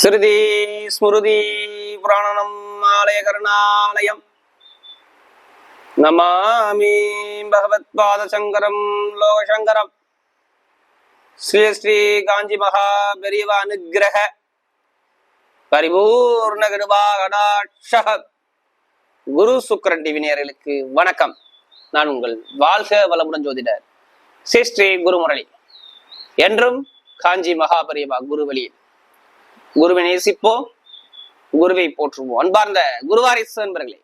ஸ்ருதி ஸ்மிருதி புராணனம் ஆலய கருணாலயம். நமாமி பகவத்பாத சங்கரம் லோகசங்கரம். ஸ்ரீ ஸ்ரீ காஞ்சி மகா பெரியவ அனுகிரக. பரிபூர்ண கிருபா குரு சுக்கரன் டிவி வணக்கம். நான் உங்கள் வாழ்க வளமுடன் ஜோதிடர் ஸ்ரீ ஸ்ரீ குருமுரளி. என்றும் காஞ்சி மகா பெரியவா குருவழியில் குருவை நேசிப்போ குருவை போற்றுவோம். அன்பார்ந்த குருவாரிசு நண்பர்களே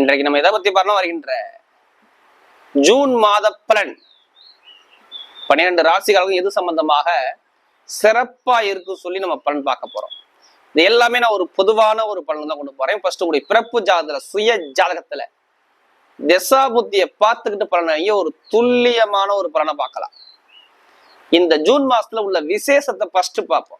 இன்றைக்கு நம்ம எதை பத்தி பார்க்கலாம் வருகின்ற? ஜூன் மாத பலன். பன்னிரண்டு ராசிகளுக்கும் எது சம்பந்தமாக சிறப்பா இருக்கு சொல்லி நம்ம பலன் பார்க்க போறோம். இது எல்லாமே நான் ஒரு பொதுவான ஒரு பலன் தான் கொண்டு போறேன். ஃபர்ஸ்ட் உங்களுடைய பிறப்பு ஜாதகத்துல சுய ஜாதகத்துல திசா புத்தியை பார்த்துக்கிட்டு பலனை ஒரு துல்லியமான ஒரு பலனை பார்க்கலாம். இந்த ஜூன் மாசத்துல உள்ள விசேஷத்தை ஃபர்ஸ்ட் பார்ப்போம்.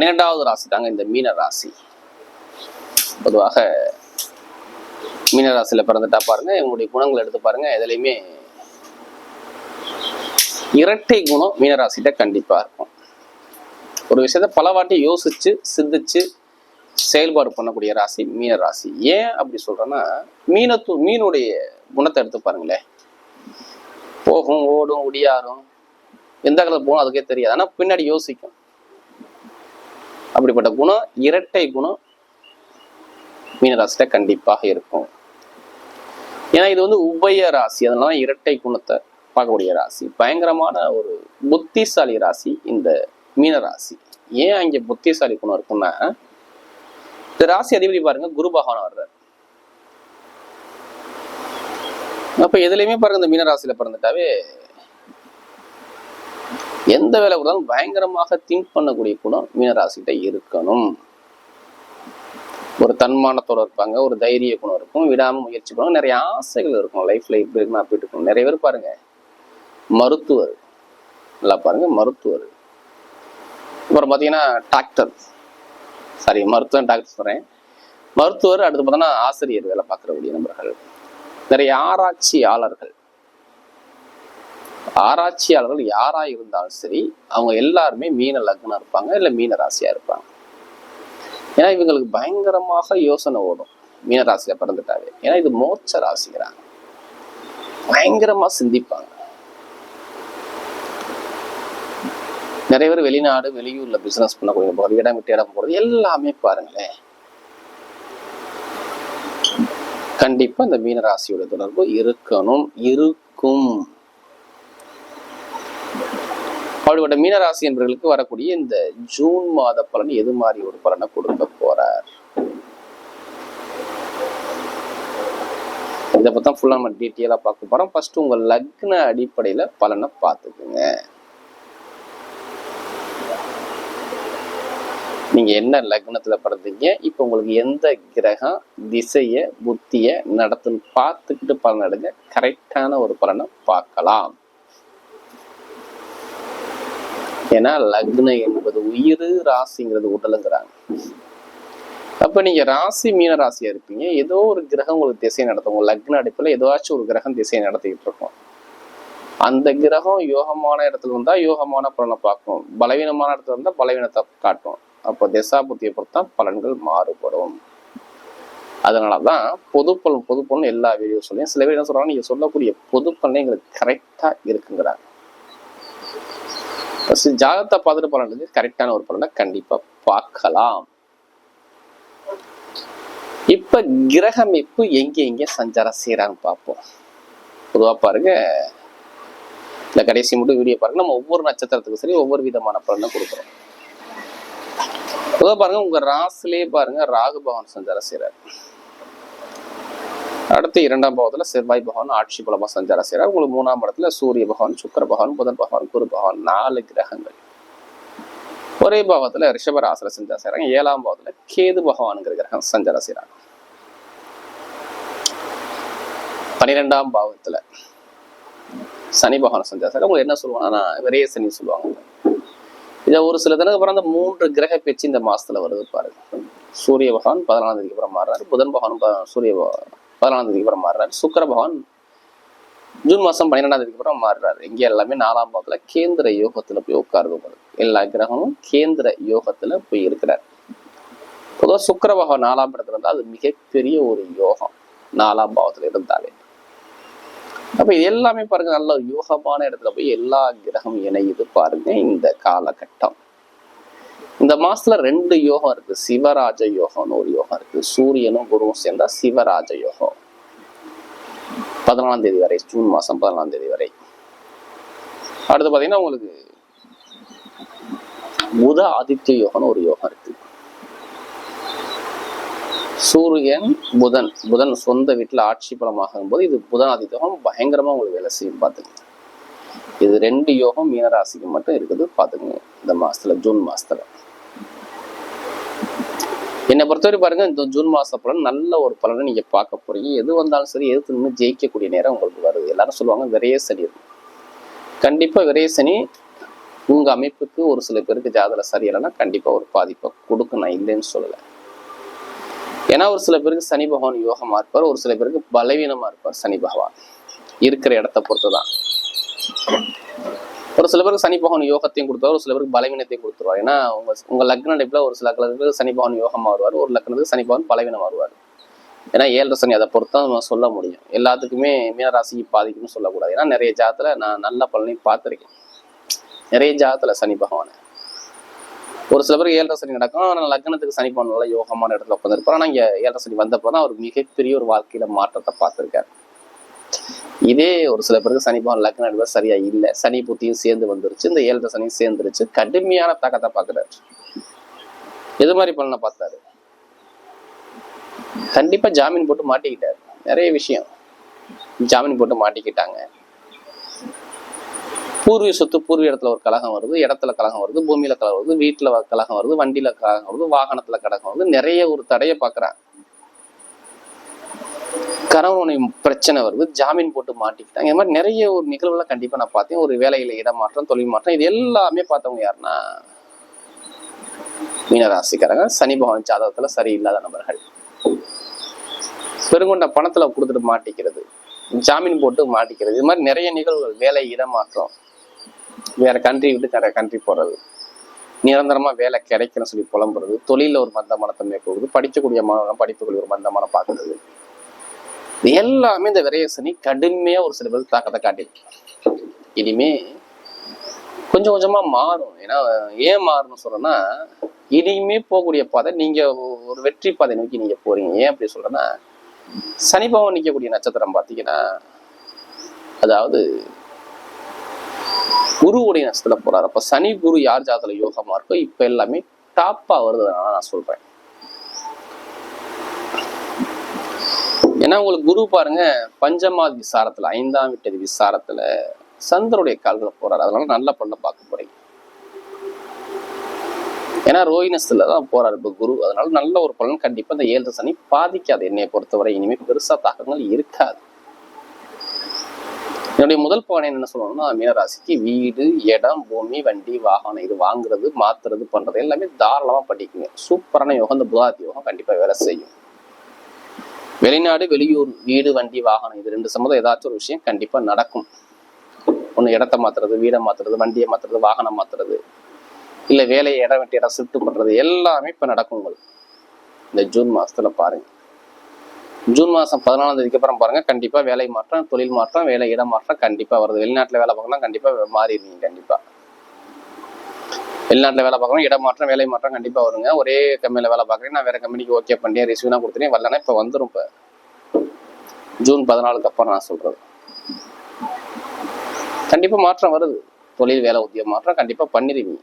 பன்னிரெண்டாவது ராசி தாங்க இந்த மீன ராசி. பொதுவாக மீனராசியில பிறந்துட்டா பாருங்க இவங்களுடைய குணங்கள் எடுத்து பாருங்க எதுலையுமே இரட்டை குணம் மீனராசிட்ட கண்டிப்பா இருக்கும். ஒரு விஷயத்த பல வாட்டி யோசிச்சு சிந்திச்சு செயல்பாடு பண்ணக்கூடிய ராசி மீன ராசி. ஏன் அப்படி சொல்றேன்னா மீனத்து மீனுடைய குணத்தை எடுத்து பாருங்களேன். போகும் ஓடும் ஒடியாரும் எந்த காலத்தில் போகணும் அதுக்கே தெரியாது. ஆனால் பின்னாடி யோசிக்கும். அப்படிப்பட்ட குணம் இரட்டை குணம் மீனராசிட்ட கண்டிப்பாக இருக்கும். ஏன்னா இது வந்து உபய ராசி. அதனால இரட்டை குணத்தை பார்க்கக்கூடிய ராசி. பயங்கரமான ஒரு புத்திசாலி ராசி இந்த மீனராசி. ஏன் அங்க புத்திசாலி குணம் இருக்குன்னா இந்த ராசி அதிபதி பாருங்க குரு பகவான் வர்றார். அப்ப எதுலையுமே பாருங்க இந்த மீனராசியில பிறந்துட்டாவே எந்த வேலை கொடுத்தாலும் பயங்கரமாக திங்க் பண்ணக்கூடிய குணம் மீனராசிகிட்ட இருக்கணும். ஒரு தன்மானத்தோட இருப்பாங்க ஒரு தைரிய குணம் இருக்கும் விடாம முயற்சி பண்ணுவாங்க. நிறைய ஆசைகள் இருக்கும் லைஃப்ல இப்படி இருக்கணும் அப்படி இருக்கணும் நிறைய பேர் பாருங்க மருத்துவர். நல்லா பாருங்க மருத்துவர். அப்புறம் பார்த்தீங்கன்னா டாக்டர் சாரி மருத்துவம் டாக்டர் சொல்கிறேன் மருத்துவர் அடுத்து பார்த்தோன்னா ஆசிரியர் வேலை பார்க்கக்கூடிய நபர்கள். நிறைய ஆராய்ச்சியாளர்கள். ஆராய்ச்சியாளர்கள் யாரா இருந்தாலும் சரி அவங்க எல்லாருமே மீன லக்னம் இருப்பாங்க இல்ல மீன ராசியா இருப்பாங்க. ஏன்னா இவங்களுக்கு பயங்கரமாக யோசனை ஓடும். மீன ராசியில பிறந்துட்டாவே. ஏன்னா இது மோட்ச ராசிங்கிறாங்க. பயங்கரமா சிந்திப்பாங்க. நிறைய பேர் வெளிநாடு வெளியூர்ல பிசினஸ் பண்ணக்கூடிய போறது இடம் விட்டு இடம் போறது எல்லாமே பாருங்களேன். கண்டிப்பா இந்த மீன ராசியோட தொடர்பு இருக்கணும் இருக்கும். அப்படிப்பட்ட மீனராசி என்பவர்களுக்கு வரக்கூடிய இந்த ஜூன் மாத பலன் எது மாதிரி ஒரு பலனை கொடுக்க போறார்? இதை பத்தி ஃபுல்லாக நம்ம டீட்டெயிலாக பார்க்க போகிறோம் ஃபர்ஸ்ட் உங்கள் லக்ன அடிப்படையில் பலனை பார்த்துக்குங்க. நீங்கள் என்ன லக்னத்தில் பிறந்தீங்க? இப்போ உங்களுக்கு எந்த கிரகம் திசையை புத்தியை நடத்துன்னு பார்த்துக்கிட்டு பலன் எடுங்க. கரெக்டான ஒரு பலனை பார்க்கலாம். ஏன்னா லக்னம் என்பது உயிர் ராசிங்கிறது உடலுங்கிறாங்க அப்ப நீங்க ராசி மீன ராசியா இருப்பீங்க. ஏதோ ஒரு கிரகம் உங்களுக்கு திசை நடத்தும். உங்க லக்ன அடிப்பில் ஏதாச்சும் ஒரு கிரகம் திசையை நடத்திக்கிட்டு இருக்கும். அந்த கிரகம் யோகமான இடத்துல இருந்தா யோகமான பலனை பார்க்கும். பலவீனமான இடத்துல இருந்தா பலவீனத்தை காட்டும். அப்போ திசாபுத்தியை பொறுத்தான் பலன்கள் மாறுபடும். அதனாலதான் பொது பொதுப்பலன் பொது எல்லா வீடியோ சொல்லியும் சில பேர் என்ன சொல்றாங்க? நீங்க சொல்லக்கூடிய பொது எங்களுக்கு கரெக்டா இருக்குங்கிறாங்க. ஜாதகத்தை பார்த்துட்டு பலனுக்கு கரெக்டான ஒரு பலனை கண்டிப்பா பார்க்கலாம். இப்ப கிரக அமைப்பு எங்க எங்க சஞ்சாரம் செய்யறாங்க பார்ப்போம். பொதுவா பாருங்க இந்த கடைசி மட்டும் வீடியோ பாருங்க. நம்ம ஒவ்வொரு நட்சத்திரத்துக்கும் சரி ஒவ்வொரு விதமான பலனை கொடுக்குறோம். பொதுவா பாருங்க உங்க ராசிலே பாருங்க ராகு பகவான் சஞ்சாரம் செய்யறாரு அடுத்து இரண்டாம் பாவத்துல செவ்வாய் பகவான் ஆட்சி பலமா சஞ்சாரம் செய்யறாரு உங்களுக்கு மூணாம் இடத்துல சூரிய பகவான் சுக்கர பகவான் புதன் பகவான் குரு பகவான் நாலு கிரகங்கள். ஒரே பாவத்துல ரிஷபராசில சஞ்சாரம் செய்யறாங்க ஏழாம் பாவத்துல கேது பகவானுங்கிற கிரகம் சஞ்சாரம் செய்யறாங்க பன்னிரெண்டாம் பாவத்துல சனி பகவான் சஞ்சாரம் சார் உங்களுக்கு என்ன சொல்லுவாங்கன்னா விரைய சனி சொல்லுவாங்க. இதை ஒரு சில தினக்கு அப்புறம் அந்த மூன்று கிரக பேச்சு இந்த மாசத்துல வருது பாருங்க. சூரிய பகவான் பதினாலாம் தேதிக்கு அப்புறம் மாறுறாரு. புதன் பகவான் சூரிய பதினாலாம் தேதிக்கு அப்புறம் மாறுறாரு. சுக்கர பகவான் ஜூன் மாசம் பன்னிரெண்டாம் தேதிக்கு அப்புறம் மாறுறாரு. இங்க எல்லாமே நாலாம் பாவத்துல கேந்திர யோகத்துல போய் உட்காருது உங்களுக்கு. எல்லா கிரகமும் கேந்திர யோகத்துல போய் இருக்கிறார். பொதுவாக சுக்கர பகவான் நாலாம் இடத்துல இருந்தா அது மிகப்பெரிய ஒரு யோகம். நாலாம் பாவத்துல இருந்தாலே. அப்ப இது எல்லாமே பாருங்க நல்ல யோகமான இடத்துல போய் எல்லா கிரகம் இணையுது பாருங்க இந்த காலகட்டம். இந்த மாசத்துல ரெண்டு யோகம் இருக்கு. சிவராஜ யோகம்னு ஒரு யோகம் இருக்கு. சூரியனும் குருவும் சேர்ந்தா சிவராஜ யோகம். பதினாலாம் தேதி வரை ஜூன் மாசம் பதினாலாம் தேதி வரை. அடுத்து பாத்தீங்கன்னா உங்களுக்கு புத ஆதித்ய யோகம்னு ஒரு யோகம் இருக்கு. சூரியன் புதன் புதன் சொந்த வீட்டுல ஆட்சி பலமாகும் போது இது புதன் ஆதித்ய யோகம் பயங்கரமா உங்களுக்கு வேலை செய்யும் பாத்துங்க இது ரெண்டு யோகம் மீனராசிக்கு மட்டும் இருக்குது பாத்துங்க இந்த மாசத்துல ஜூன் மாசத்துல. என்னை பொறுத்தவரை பாருங்க இந்த ஜூன் மாச பலன் நல்ல ஒரு பலனை நீங்க பார்க்க போறீங்க. எது வந்தாலும் சரி எதிர்த்து நின்று ஜெயிக்கக்கூடிய நேரம் உங்களுக்கு வருது. எல்லாரும் சொல்லுவாங்க விரைய சனி கண்டிப்பா விரைய சனி உங்க அமைப்புக்கு ஒரு சில பேருக்கு ஜாதகம் சரியில்லைன்னா கண்டிப்பா ஒரு பாதிப்பை கொடுக்கும். நான் இல்லைன்னு சொல்லல. ஏன்னா ஒரு சில பேருக்கு சனி பகவான் யோகமா இருப்பார் ஒரு சில பேருக்கு பலவீனமா இருப்பார் சனி பகவான். இருக்கிற இடத்த பொறுத்துதான். ஒரு சில பேருக்கு சனி பகவான் யோகத்தையும் கொடுத்துருவார் ஒரு சில பேருக்கு பலவீனத்தையும் கொடுத்துருவார். ஏன்னா உங்க உங்க லக்ன டைப்ல ஒரு சில லக்னத்துக்கு சனி பகவான் யோகமா வருவார் ஒரு லக்னத்துக்கு சனி பகவான் பலவீனம் வருவார். ஏன்னா ஏழரை சனி அதை பொறுத்து தான் நம்ம சொல்ல முடியும். எல்லாத்துக்குமே மீனராசிக்கு பாதிக்கும்னு சொல்லக்கூடாது. ஏன்னா நிறைய ஜாதத்துல நான் நல்ல பலனையும் பார்த்துருக்கேன். நிறைய ஜாதத்துல சனி பகவானை. ஒரு சில பேருக்கு ஏழரை சனி நடக்கும் ஆனால் லக்னத்துக்கு சனி பகவான் நல்லா யோகமான இடத்துல உட்காந்துருப்பார் ஆனால் இங்கே ஏழரை சனி வந்தப்போ தான் அவர் மிகப்பெரிய ஒரு வாழ்க்கையில மாற்றத்தை பார்த்துருக்காரு. இதே ஒரு சில பேருக்கு சனி பகவான் லக்ன அடிவர் சரியா இல்லை. சனி புத்தியும் சேர்ந்து வந்துருச்சு. இந்த ஏழரை சனியும் சேர்ந்துருச்சு. கடுமையான தாக்கத்தை பார்க்குறாரு. எது மாதிரி பலனை பார்த்தாரு? கண்டிப்பா ஜாமீன் போட்டு மாட்டிக்கிட்டாரு. நிறைய விஷயம் ஜாமீன் போட்டு மாட்டிக்கிட்டாங்க. பூர்வீக சொத்து பூர்வீக இடத்துல ஒரு கழகம் வருது இடத்துல கழகம் வருது பூமியில கழகம் வருது வீட்டுல கழகம் வருது வண்டியில கழகம் வருது வாகனத்துல கழகம் வருது நிறைய ஒரு தடையை பார்க்குறாங்க. கணவனுடைய பிரச்சனை வருது ஜாமீன் போட்டு மாட்டிக்கிட்டாங்க. இந்த மாதிரி நிறைய ஒரு நிகழ்வுல கண்டிப்பா நான் பார்த்தேன். ஒரு வேலையில இடமாற்றம் தொழில் மாற்றம் இது எல்லாமே பார்த்தவங்க யாருன்னா மீனராசிக்காரங்க. சனி பகவான் ஜாதகத்துல சரியில்லாத நபர்கள். பெருங்கொண்ட பணத்துல கொடுத்துட்டு மாட்டிக்கிறது ஜாமீன் போட்டு மாட்டிக்கிறது. இது மாதிரி நிறைய நிகழ்வுகள் வேலை இடமாற்றம். வேற கண்ட்ரி விட்டு வேற கண்ட்ரி போறது நிரந்தரமா வேலை கிடைக்கணும்னு சொல்லி புலம்புறது தொழில ஒரு மந்தமான தன்மை போகுது படிக்கக்கூடிய மாணவர்கள் படிப்புகள் ஒரு மந்தமான பார்க்கறது. இது எல்லாமே இந்த விரயசனி கடுமையாக ஒரு சில பேருக்கு தாக்கத்தை காட்டியிருக்கு. இனிமே கொஞ்சம் கொஞ்சமாக மாறும். ஏன்னா ஏன் மாறணும் சொல்கிறேன்னா இனிமே போகக்கூடிய பாதை நீங்கள் ஒரு வெற்றி பாதை நோக்கி நீங்கள் போகிறீங்க ஏன் அப்படி சொல்கிறேன்னா சனி நிற்கக்கூடிய நட்சத்திரம் பார்த்தீங்கன்னா அதாவது குருவுடைய நட்சத்திரம் போகிறார் அப்போ சனி குரு யார் ஜாதத்தில் யோகமாக இருக்கோ இப்போ எல்லாமே டாப்பாக வருதுனால நான் சொல்கிறேன் ஏன்னா உங்களுக்கு குரு பாருங்க பஞ்சமாதி விசாரத்துல ஐந்தாம் விட்டது விசாரத்துல சந்திரனுடைய கால்களை போறாரு. அதனால நல்ல பண்ண பார்க்க போறீங்க. ஏன்னா ரோஹினஸ்ல தான் போறாரு இப்ப குரு. அதனால நல்ல ஒரு பலன் கண்டிப்பா இந்த ஏழு சனி பாதிக்காது. என்னை பொறுத்தவரை இனிமே பெருசா தாக்கங்கள் இருக்காது. என்னுடைய முதல் பவனை என்ன சொல்லணும்னா மீனராசிக்கு வீடு இடம் பூமி வண்டி வாகனம் இது வாங்குறது மாத்துறது பண்றது எல்லாமே தாராளமா படிக்குங்க சூப்பரான யோகம். இந்த புதாதி யோகம் கண்டிப்பா வேலை செய்யும். வெளிநாடு வெளியூர் வீடு வண்டி வாகனம் இது ரெண்டு சம்மந்தம் ஏதாச்சும் ஒரு விஷயம் கண்டிப்பா நடக்கும். ஒன்று இடத்த மாத்துறது வீடை மாத்துறது வண்டியை மாத்துறது வாகனம் மாத்துறது இல்லை வேலையை இடம் விட்டு இடம் ஷிஃப்ட் பண்றது எல்லாமே இப்போ நடக்கும் உங்களுக்கு இந்த ஜூன் மாசத்துல பாருங்க. ஜூன் மாசம் பதினாலாம் தேதிக்கு அப்புறம் பாருங்க கண்டிப்பா வேலை மாற்றம் தொழில் மாற்றம் வேலை இடம் மாற்றம் கண்டிப்பா வருது. வெளிநாட்டில் வேலை பார்க்கலாம் கண்டிப்பா மாறிடுவீங்க கண்டிப்பா. வெளிநாட்டுல வேலை பார்க்கணும் இடம் மாற்றம் வேலை மாற்றம் கண்டிப்பாக வருங்க. ஒரே கம்பெனியில் வேலை பார்க்குறேன் நான் வேற கம்பெனிக்கு ஓகே பண்ணி ரிசீவ்னா கொடுத்துட்டேன். வரலன்னா இப்போ வந்துரும் இப்போ. ஜூன் பதினாலுக்கு அப்புறம் நான் சொல்கிறது கண்டிப்பா மாற்றம் வருது. தொழில் வேலை உத்தியம் மாற்றம் கண்டிப்பா பண்ணிடுவீங்க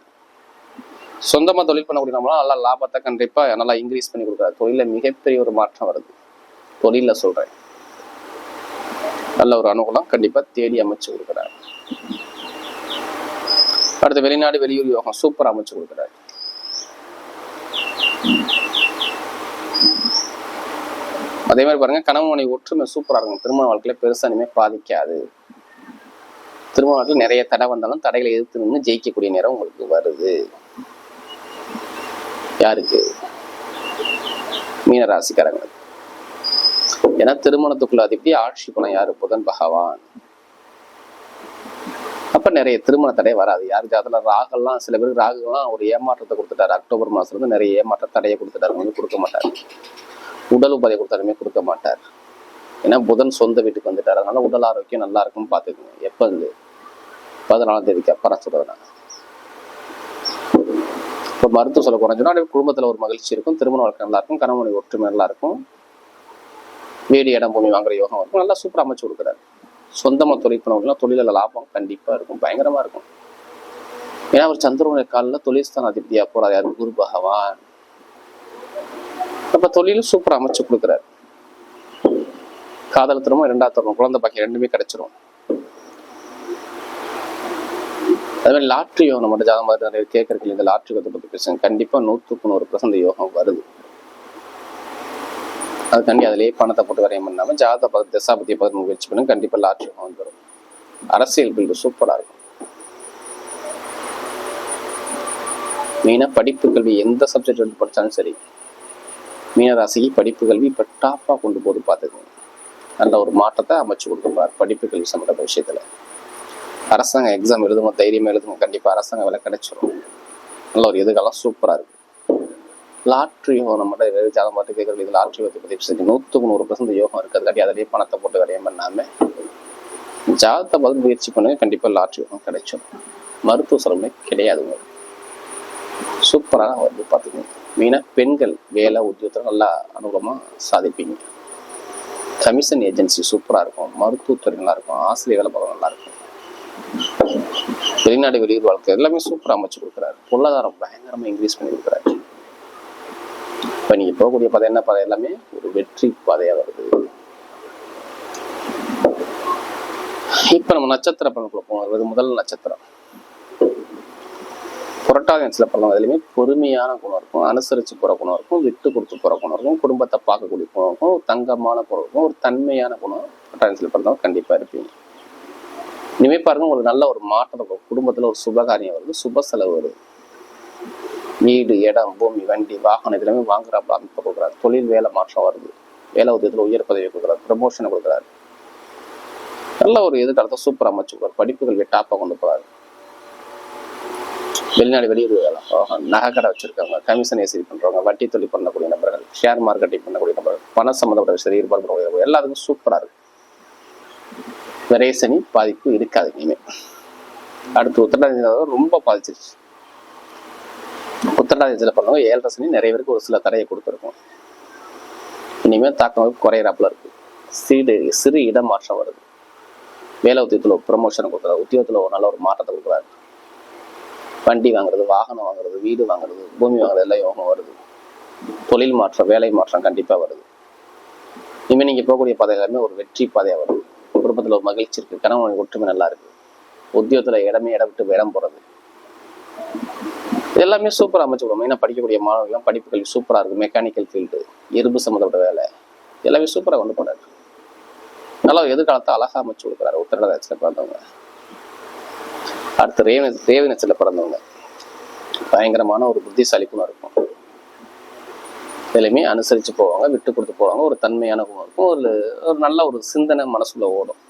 சொந்தமா தொழில் பண்ணக்கூடிய நம்மளால் நல்லா லாபத்தை கண்டிப்பா நல்லா இன்க்ரீஸ் பண்ணி கொடுக்குறாரு தொழில மிகப்பெரிய ஒரு மாற்றம் வருது. தொழில சொல்றேன். நல்ல ஒரு அனுகூலம் கண்டிப்பா தேடி அமைச்சு கொடுக்குறாரு அடுத்து வெளிநாடு வெளியூர் யோகம் சூப்பர் அமைச்சு கொடுக்குறாரு. அதே மாதிரி பாருங்க கணவன் மனைவி ஒற்றுமை சூப்பரா இருக்கும் திருமண வாழ்க்கையில பெருசா இனிமே பாதிக்காது. திருமண வாழ்க்கையில நிறைய தடை வந்தாலும் தடைகளை எதிர்த்து நின்று ஜெயிக்கக்கூடிய நேரம் உங்களுக்கு வருது. யாருக்கு? மீனராசிக்காரங்களுக்கு. ஏன்னா திருமணத்துக்குள்ள அதிபதி ஆட்சி பணம் யாரு புதன் பகவான். அப்போ நிறைய திருமண தடை வராது. யார் அதில் ராகெல்லாம் சில பேருக்கு ராகுலாம் ஒரு ஏமாற்றத்தை கொடுத்துட்டாரு. அக்டோபர் மாதத்துலேருந்து நிறைய ஏமாற்ற தடையை கொடுத்துட்டாரு. வந்து கொடுக்க மாட்டார். உடல் உபாதை கொடுத்தாலுமே கொடுக்க மாட்டார். ஏன்னா புதன் சொந்த வீட்டுக்கு வந்துட்டார். அதனால உடல் ஆரோக்கியம் நல்லா இருக்கும்னு பாத்துக்கோங்க எப்போ இருந்து? பதினாலாம் தேதிக்கு அப்புறம் சொல்கிறேன் நான். இப்போ மருத்துவ சொல்ல குறைஞ்சோன்னா குடும்பத்தில் ஒரு மகிழ்ச்சி இருக்கும். திருமண வாழ்க்கை நல்லா இருக்கும். கணவனை ஒற்றுமை நல்லா இருக்கும். வீடு இடம் பூமி வாங்குற யோகம் இருக்கும். நல்லா சூப்பராக அமைச்சு கொடுக்குறாரு. சொந்தமா தொழில் பண்ணவங்கலாம் தொழில லாபம் கண்டிப்பா இருக்கும். பயங்கரமா இருக்கும். ஏன்னா அவர் சந்திரனுடைய காலில் தொழில்ஸ்தான் அதிபதியாக போகிறார் யாரு? குரு பகவான். அப்ப தொழிலும் சூப்பரா அமைச்சு கொடுக்குறாரு. காதல் திரும்ப இரண்டாவது தருணம் குழந்தை பாக்கி ரெண்டுமே கிடைச்சிரும். அதே மாதிரி லாட்ரி யோகம் நம்ம ஜாதகம் நிறைய கேட்கறதுக்கு இந்த லாட்ரி யோகத்தை பத்தி பேசுங்க. கண்டிப்பா நூற்றுக்கு நூறு பர்சன்ட் யோகம் வருது. அதுக்காண்டி அதிலேயே பணத்தை போட்டு வரையம் பண்ணாமல் ஜாத பத தசாபதியை பார்த்து முயற்சி பண்ணும் கண்டிப்பாக லாட்ரி வந்துடும் அரசியல் பில்டு சூப்பராக இருக்கும். மெயினாக படிப்பு கல்வி எந்த சப்ஜெக்ட் எடுத்து படித்தாலும் சரி மீனராசிக்கு படிப்பு கல்வி இப்போ டாப்பாக கொண்டு போது பார்த்துக்கோங்க. நல்ல ஒரு மாற்றத்தை அமைச்சு கொடுத்துருப்பார் படிப்பு கல்வி சம்மந்தப்பட்ட விஷயத்தில். அரசாங்க எக்ஸாம் எழுதுங்க தைரியமாக எழுதுங்க. கண்டிப்பாக அரசாங்க வேலை கிடைச்சிரும். நல்ல ஒரு எதிர்காலம் சூப்பராக இருக்கும். லாட்ரி யோகம் நம்ம ஜாதகம் பார்த்து கேட்கறது? இது லாட்ரி யோகத்தை பற்றி பேசுறது நூற்றுக்கு நூறு பர்சன்ட் யோகம் இருக்கிறதுக்காட்டி அதிலேயே பணத்தை போட்டு விரையம் பண்ணாமல் ஜாதகத்தை பார்த்து முயற்சி பண்ணுங்க. கண்டிப்பாக லாட்ரி யோகம் கிடைச்சிடும் மருத்துவ செலவுமே கிடையாது சூப்பராக வந்து பார்த்துக்கோங்க. மெயினாக பெண்கள் வேலை உத்தியோகத்தில் நல்லா அனுகூலமாக சாதிப்பீங்க. கமிஷன் ஏஜென்சி சூப்பராக இருக்கும். மருத்துவத்துறை நல்லா இருக்கும். ஆசிரியர் வேலை பார்க்க நல்லாயிருக்கும் வெளிநாடு வெளியூர் வாழ்க்கை எல்லாமே சூப்பராக அமைச்சு கொடுக்குறாரு. பொருளாதாரம் பயங்கரமாக இன்க்ரீஸ் பண்ணி கொடுக்குறாரு. இப்போ நீங்கள் போகக்கூடிய பாதை என்ன பாதை? எல்லாமே ஒரு வெற்றி பாதையாக வருது. இப்போ நம்ம நட்சத்திர பலனுக்குள்ள போவோம். முதல் நட்சத்திரம். புரட்டாதி சில பலன் அதுலேயுமே பொறுமையான குணம் இருக்கும். அனுசரிச்சு போகிற குணம் இருக்கும். விட்டு கொடுத்து போகிற குணம் இருக்கும். குடும்பத்தை பார்க்கக்கூடிய குணம் இருக்கும். ஒரு தங்கமான குணம் இருக்கும். ஒரு தன்மையான குணம் புரட்டாதி சில பழம் கண்டிப்பா இருப்பீங்க. இனிமே பாருங்க ஒரு நல்ல ஒரு மாற்றம் இருக்கும் குடும்பத்துல ஒரு சுபகாரியம் வருது. சுப செலவு வருது. வீடு இடம் பூமி வண்டி வாகனம் இதெல்லாமே வாங்குறாப்புல அமைப்பு கொடுக்குறாரு. தொழில் வேலை மாற்றம் வருது. வேலை உதயத்தில் உயர் பதவி கொடுக்குறாரு ப்ரமோஷனை கொடுக்குறாரு. நல்ல ஒரு எதிர்காலத்தை சூப்பர் அமைச்சு படிப்புகள் டாப்பாக கொண்டு போறாரு. வெளிநாடு வெளியூர் வேலை போகும். நகை கடை வச்சிருக்கவங்க கமிஷன் ஏசி பண்றவங்க வட்டி தொழில் பண்ணக்கூடிய நபர்கள் ஷேர் மார்க்கெட்டிங் பண்ணக்கூடிய நபர்கள் பண சம்மந்தப்பட்ட சரி ஈடுபாடு பண்ணக்கூடிய எல்லாத்துக்கும் சூப்பரா இருக்கு. விரை பாதிப்பு இருக்காது இனிமே. அடுத்து உத்தரடாதி ரொம்ப பாதிச்சிருச்சு. உத்தரடாதியில் பண்ணவங்க ஏழரை சனி நிறைய பேருக்கு ஒரு சில தடையை கொடுத்துருக்கும். இனிமேல் தாக்கம் குறையிறாப்புல இருக்கு. சிறு சிறு இடமாற்றம் வருது. வேலை உத்தியத்தில் ப்ரமோஷன் கொடுக்குறாரு. உத்தியோகத்தில் ஒரு நல்ல ஒரு மாற்றத்தை கொடுக்குறாரு. வண்டி வாங்குறது வாகனம் வாங்குறது வீடு வாங்குறது பூமி வாங்குறது எல்லாம் யோகம் வருது. தொழில் மாற்றம் வேலை மாற்றம் கண்டிப்பாக வருது. இனிமேல் நீங்கள் போகக்கூடிய பாதை எல்லாமே ஒரு வெற்றி பாதையாக வருது. குடும்பத்தில் ஒரு மகிழ்ச்சி இருக்குது கணவன் ஒற்றுமை நல்லா இருக்குது உத்தியோகத்தில் இடமே இடம் விட்டு இடம் போகிறது எல்லாமே சூப்பரா அமைச்சு விடும் மெயினாக படிக்கக்கூடிய மாணவர்கள்லாம் படிப்பு கல்வி சூப்பரா இருக்கு மெக்கானிக்கல் ஃபீல்டு இரும்பு சம்மந்தப்பட்ட வேலை. எல்லாமே சூப்பரா கொண்டு போனார் நல்லா எதிர்காலத்தை அழகா அமைச்சு கொடுக்குறாரு. உத்திரட பிறந்தவங்க. அடுத்து ரேவ ரேவதி பிறந்தவங்க. பயங்கரமான ஒரு புத்திசாலிக்குணம் இருக்கும். எதுலையுமே அனுசரிச்சு போவாங்க விட்டு கொடுத்து போவாங்க. ஒரு தன்மையான குணம் இருக்கும். ஒரு ஒரு நல்ல ஒரு சிந்தனை மனசுல ஓடும்.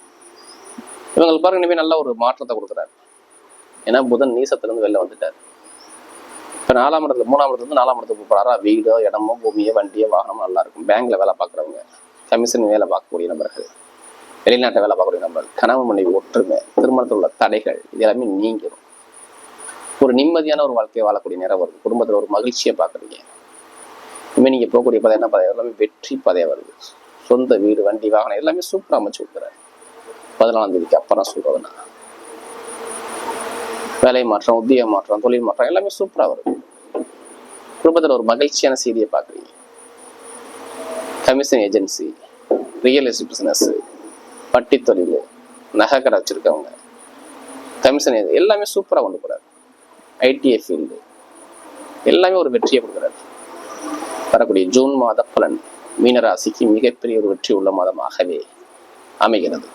இவங்களுக்கு பாருங்க இனிமேல் நல்ல ஒரு மாற்றத்தை கொடுக்குறாரு. ஏன்னா புதன் நீசத்துலேருந்து வெளில வந்துட்டார். இப்ப நாலாம் இடத்துல மூணாம் இடத்துல வந்து நாலாம் இடத்துக்கு போகிறாரா வீடோ இடமோ பூமியோ வண்டியோ வாகனமோ நல்லா இருக்கும் பேங்க்ல வேலை பார்க்குறவங்க கமிஷன் வேலை பார்க்கக்கூடிய நபர்கள் வெளிநாட்டை வேலை பார்க்கக்கூடிய நபர்கள் கனவு மனைவி ஒற்றுமை திருமணத்தில் உள்ள தடைகள் இது எல்லாமே நீங்கிடும் ஒரு நிம்மதியான ஒரு வாழ்க்கையை வாழக்கூடிய நேரம் வருது. குடும்பத்துல ஒரு மகிழ்ச்சியை பார்க்குறீங்க. இனிமேல் நீங்க போகக்கூடிய பதவி என்ன? பதவி எல்லாமே வெற்றி பதவி வருது. சொந்த வீடு வண்டி வாகனம் எல்லாமே சூப்பராக அமைச்சு கொடுக்குறேன் பதினாலாம் தேதிக்கு அப்புறம் சொல்கிறதுனா வேலை மாற்றம் உத்தியோக மாற்றம் தொழில் மாற்றம் எல்லாமே சூப்பரா வருது குடும்பத்தில் ஒரு மகிழ்ச்சியான செய்தியை பார்க்குறீங்க. Commission agency real estate business பட்டி தொழில் நகைக்கடை வச்சுருக்கவங்க வச்சிருக்கவங்க கமிஷன் எல்லாமே சூப்பரா கொண்டு போறாரு. ஐடிஐ ஃபீல்டு எல்லாமே ஒரு வெற்றியை கொடுக்குறாரு. வரக்கூடிய ஜூன் மாத பலன் மீனராசிக்கு மிகப்பெரிய ஒரு வெற்றி உள்ள மாதமாகவே அமைகிறது.